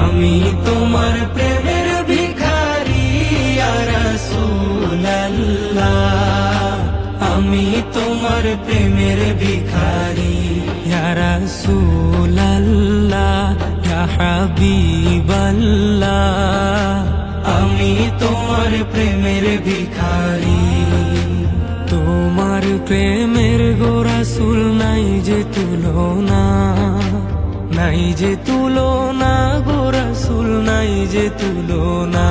আমি তোমার প্রেমের ভিখারি রসুল্লাহ আমি তোমার প্রেমের ভিখারি রসুল্লাহ হাবিবাল্লাহ। আমি তোমার প্রেমের ভিখারি। তোমার প্রেমের গোরাসুল নাই যে তুলনা নাই যে তুলনা গোরাসুল নাই যে তুলনা।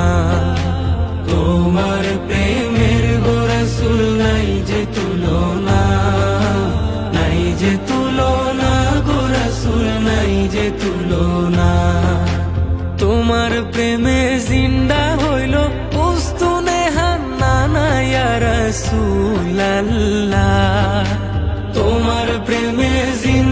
তোমার প্রেমের গোরাসুল নাই যে তুলনা। নাই যে তুলনা গোরাসুল নাই যে তুলনা। তোমার প্রেমে জিন্দা হইল উস্তুনে হান্না রসুল্লাহ তোমার প্রেমে জিন্দা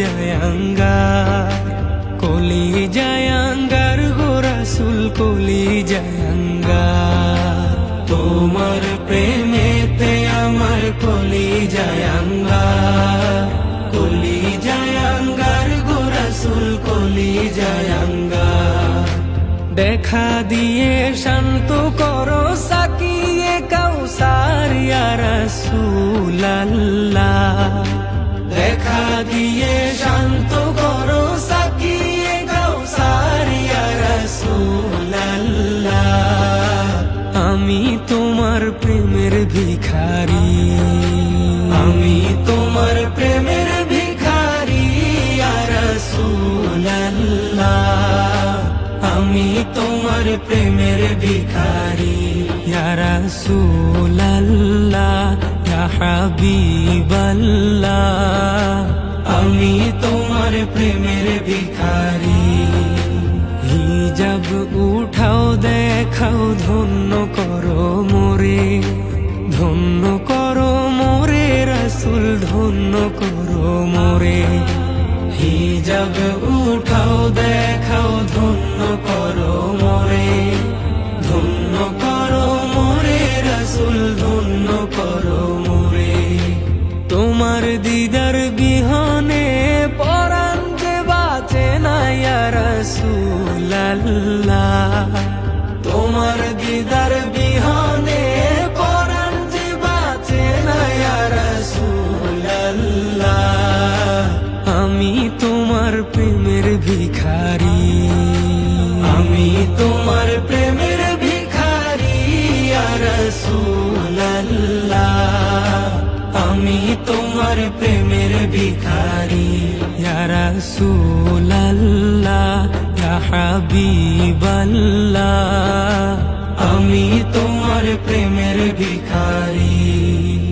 জায়াঙ্গার কলি জায়াঙ্গার গোরাসুল কলি জায়াঙ্গার তোমার প্রেমেতে আমার কলি জায়াঙ্গার কলি জায়াঙ্গার গোরাসুল কলি জায়াঙ্গার দেখা দিয়ে শান্ত করো সাকিয়ে কাউসার রসুল্লাহ দেখা দিয়ে শান্ত করো, সাকিয়ে কাউসার রসুল্লাহ আমি তোমার প্রেমের ভিখারি। আমি তোমার প্রেমের ভিখারি রসুল্লাহ আমি তোমার প্রেমের ভিখারি রসুল্লাহ হাবিবাল্লাহ। আমি তোমার প্রেমের ভিখারি। হিজাব উঠাও, দেখাও, ধন্য করো মোরে। ধন্য করো মোরে, রাসুল, ধন্য করো মোরে। হিজাব উঠাও, দেখাও, ধন্য রসুল্লাহ তোমার দিদার বিহনে পরাণ যে বাঁচে না রসুল্লাহ আমি তোমার প্রেমের ভিখারি, আমি তোমার প্রেমের ভিখারি রসুল্লাহ আমি তোমার প্রেমের ভিখারি রসুল্লাহ হাবিবাল্লাহ আমি তোমার প্রেমের ভিখারি।